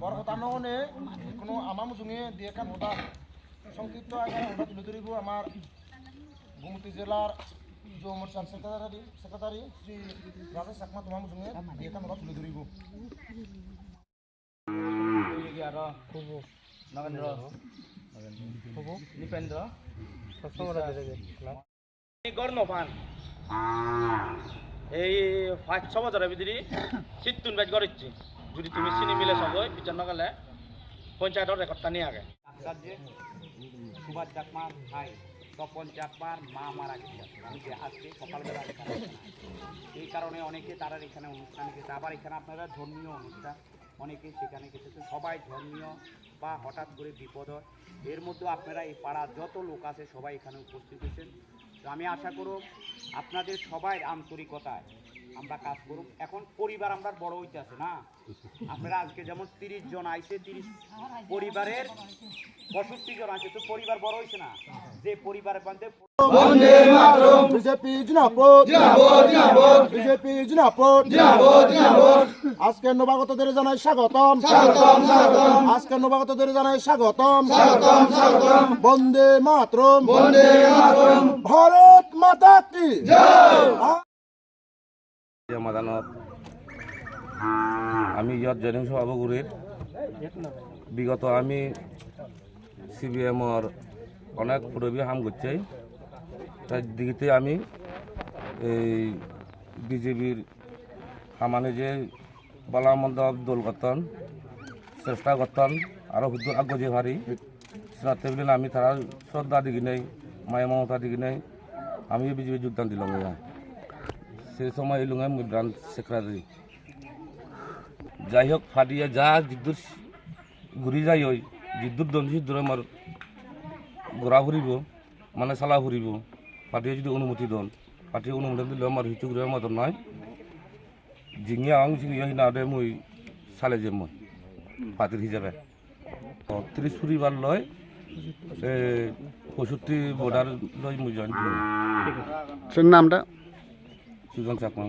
বরকতাননে কোনো আমার মুজুঙে দিয়ে কান হদা সংক্ষিপ্ত আগে হদা তুলে ধরিব আমার গুমতি জেলার যুব মোর্চার সেক্রেটারি সেক্রেটারি শ্রী রাজেশ চাকমা তোমার মুজুঙে দিয়ে কান হদা তুলে ধরিব আৰু নগেন্দ্ৰ। নিপেন্দ্ৰ। গড় নপান এই পাঁচ ছ বছরের ভিতরে চিত্তুন ব্যাচ গড়িচ্ছি যদি তুমি চিনি মিলে সবই বিচার নগেলে পঞ্চায়েতের রেকর্ডটা নিয়ে আগে। সুভাষ চাকমার ভাই, তপন চাকমার মা মারা গেছে। আজকে সকালবেলা এই কারণে অনেকে তারা এখানে অনুষ্ঠান গেছে আবার এখানে আপনারা ধর্মীয় অনুষ্ঠান অনেকে সেখানে গেছে সবাই ধর্মীয় বা হঠাৎ করে বিপদ হয়। এর মধ্যে আপনারা এই পাড়ার যত লোক আছে সবাই এখানে উপস্থিত হয়েছেন। তো আমি আশা করব আপনাদের সবাই আন্তরিকতায় আমরা কাজ করুক এখন পরিবার আমরা বড় হইতে আছে না? আপনারা আজকে যেমন তিরিশ জন আইসে তিরিশ পরিবারের পঁয়ষট্টি জন আছে তো পরিবার বড় হয়েছে না? যে পরিবারের মধ্যে বিজেপি জিনাপদ বিজেপি জিনাপদ আজকে নবাগতদের জানাই স্বাগতম। স্বাগতম স্বাগতম। আজকে নবাগতদের জানাই স্বাগতম। স্বাগতম স্বাগতম। বন্দে মাতরম। বন্দে মাতরম। ভারত মাতা কি সমাধানত আমি ইয়াত জেনেম সভাপতিৰ বিগত আমি চি বি এমৰ অনেক পুরবী হাম করছে। তার দিকে আমি এই বিজেপির হামানে যে বালামন্দ দল গঠন চেষ্টা গঠন আরও হুদ্দুর আগ্য যে ভারি সিনাতে বলে আমি তারা শ্রদ্ধা দিকে নেই মায়া মমতা দিকে নেই আমি বিজেপি যোগদান দিলাম সেই সময় এলুঙে মুই ব্রাঞ্চ সেক্রেটারি যাই হোক ফাটিয়ে যা জিদ্দুর ঘুরি যাই ওই জিদ্দুর দন সিদ্ধুর আমার ঘোরা ফুরিব মানে চালা ফুরিব পার্টিয়ে যদি অনুমতি দন পার্টিয়ে অনুমতি দিলে আমার হিচু ঘুরে মতন নয় জিঙিয়া আং জিঙিয়া হিনা দে মুই চালে যে মই পাতির হিসাবে ত্রিশ ফুরিবার লয় সে পঁয়ষট্টি বর্ডার লয় মুই জয়েন নামটা? সুজন চাকমা।